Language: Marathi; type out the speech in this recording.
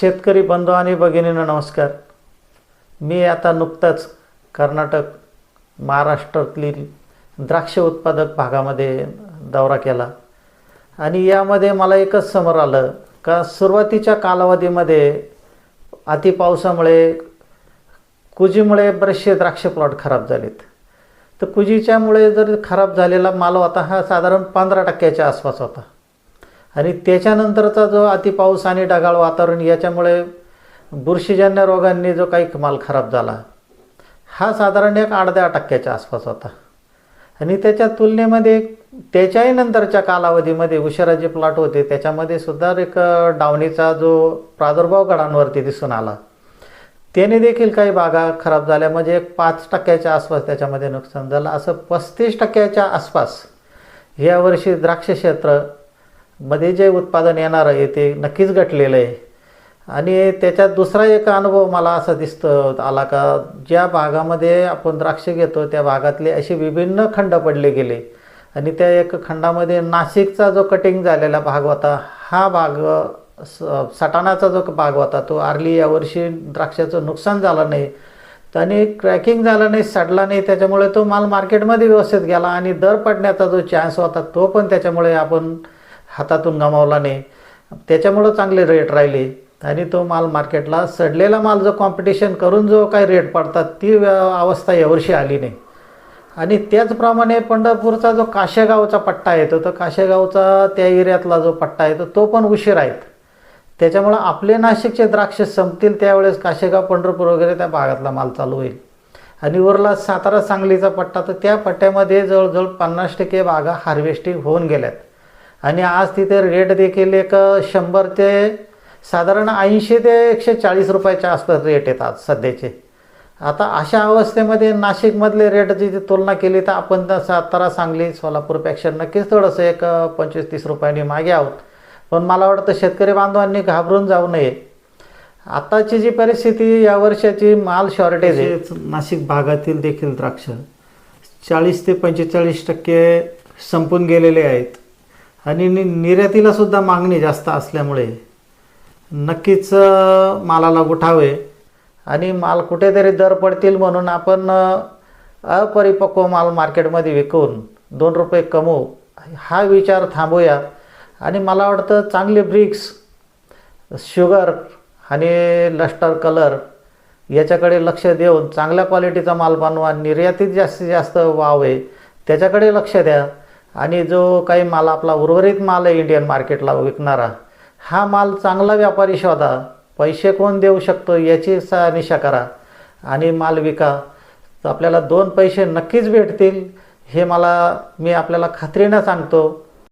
शेतकरी बंधू आणि भगिनींना नमस्कार. मी आता नुकताच कर्नाटक महाराष्ट्रातील द्राक्ष उत्पादक भागामध्ये दौरा केला. आणि यामध्ये मला एकच समोर आलं का सुरुवातीच्या कालावधीमध्ये अति पावसामुळे कुजीमुळे बरेचसे द्राक्ष प्लॉट खराब झालेत. तर कुजीच्यामुळे जर खराब झालेला माल होता हा साधारण पंधरा टक्क्याच्या आसपास होता. आणि त्याच्यानंतरचा जो अति पाऊस आणि ढगाळ वातावरण याच्यामुळे बुरशीजन्य रोगांनी जो काही माल खराब झाला हा साधारण एक आठ दहा टक्क्याच्या आसपास होता. आणि त्याच्या तुलनेमध्ये त्याच्याही नंतरच्या कालावधीमध्ये उशिरा जे प्लॉट होते त्याच्यामध्ये सुद्धा एक डावणीचा जो प्रादुर्भाव गडांवरती दिसून आला. त्याने देखील काही बागा खराब झाल्या म्हणजे एक पाच टक्क्याच्या आसपास त्याच्यामध्ये नुकसान झालं. असं पस्तीस टक्क्याच्या आसपास यावर्षी द्राक्ष क्षेत्र मध्ये जे उत्पादन येणार आहे ते नक्कीच घटलेलं आहे. आणि त्याच्यात दुसरा एक अनुभव मला असा दिसतं आला का ज्या भागामध्ये आपण द्राक्ष घेतो त्या भागातले असे विभिन्न खंड पडले गेले. आणि त्या एक खंडामध्ये नाशिकचा जो कटिंग झालेला भाग होता हा भाग स- सटाणाचा जो भाग होता तो आरली यावर्षी द्राक्षाचं नुकसान झालं नाही. त्याने क्रॅकिंग झालं नाही सडला नाही त्याच्यामुळे तो माल मार्केटमध्ये व्यवस्थित गेला आणि दर पडण्याचा जो चान्स होता तो पण त्याच्यामुळे आपण हातातून गमावला नाही. त्याच्यामुळं चांगले रेट राहिले. आणि तो माल मार्केटला सडलेला माल जो कॉम्पिटिशन करून जो काही रेट पडतात ती अवस्था यावर्षी आली नाही. आणि त्याचप्रमाणे पंढरपूरचा जो काशेगावचा पट्टा येतो तर काशेगावचा त्या एरियातला जो पट्टा येतो तो पण उशीर आहेत. त्याच्यामुळं आपले नाशिकचे द्राक्ष संपतील त्यावेळेस काशेगाव पंढरपूर वगैरे त्या भागातला माल चालू होईल. आणि उरला सातारा सांगलीचा पट्टा तर त्या पट्ट्यामध्ये जवळजवळ पन्नास टक्के बागा हार्वेस्टिंग होऊन गेल्यात. आणि आज तिथे रेट देखील एक शंभर ते साधारण ऐंशी ते एकशे चाळीस रुपयाच्या आसपास रेट येतात सध्याचे. आता अशा अवस्थेमध्ये नाशिकमधले रेटची जी तुलना केली तर आपण तर सातारा सांगली सोलापूरपेक्षा नक्कीच थोडंसं एक पंचवीस तीस रुपयांनी मागे आहोत. पण मला वाटतं शेतकरी बांधवांनी घाबरून जाऊ नये. आताची जी परिस्थिती या वर्षाची माल शॉर्टेज आहे. नाशिक भागातील देखील द्राक्ष चाळीस ते पंचेचाळीस टक्के संपून गेलेले आहेत. आणि नि- निर्यातीला सुद्धा मागणी जास्त असल्यामुळे नक्कीच मालाला उठावे. आणि माल कुठेतरी दर पडतील म्हणून आपण अपरिपक्व माल मार्केटमध्ये विकून दोन रुपये कमवू. हा विचार थांबूया. आणि मला वाटतं चांगले ब्रिक्स शुगर आणि लस्टर कलर याच्याकडे लक्ष देऊन चांगल्या क्वालिटीचा माल बनवा. निर्यातीत जास्तीत जास्त व्हावे. त्याच्याकडे लक्ष द्या. आणि जो काही माल आपला उर्वरित माल आहे इंडियन मार्केटला विकणारा हा माल चांगला व्यापारी शोधा. पैसे कोण देऊ शकतो याची सा निशा करा. आणि माल विका. तर आपल्याला दोन पैसे नक्कीच भेटतील हे मला मी आपल्याला खात्रीनं सांगतो.